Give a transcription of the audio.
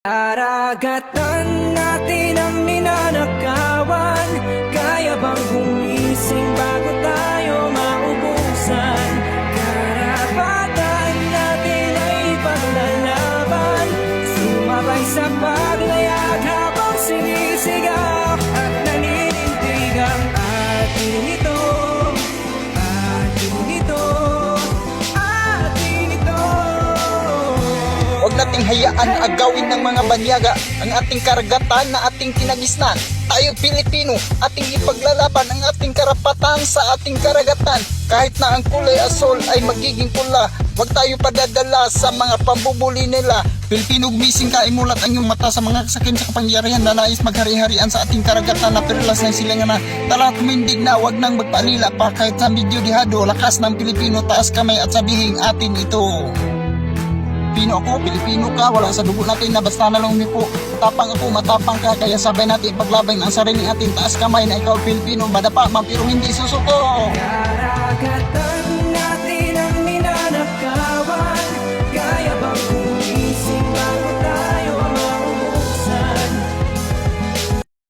Karagatan natin ang ninanakawan Kaya bang gumising bago tayo maubusan? Karapatan natin ay ipaglalaban Sumabay sa paglayag Huwag nating hayaan agawin ng mga banyaga ang ating karagatan na ating kinagisnan. Tayo Pilipino, ating ipaglalaban ang ating karapatan sa ating karagatan. Kahit na ang kulay asol ay magiging pula, huwag tayo padadala sa mga pambubuli nila. Pilipino, gumising ka, imulat ang iyong mata sa mga sakin sa kapangyarihan na nais maghari-harian sa ating karagatan na perlas ng sila nga na tala tumindig na huwag nang magpalila pa kahit sa video dihado, lakas ng Pilipino, taas kamay at sabihin atin ito. Pilipino ako, Pilipino ka, wala sa dugo natin na basta na lang ko. Matapang ako, matapang ka, kaya sabay natin ipaglaban ang sarili natin. Taas kamay na ikaw Pilipino, madapa man pero hindi susuko. Karagatan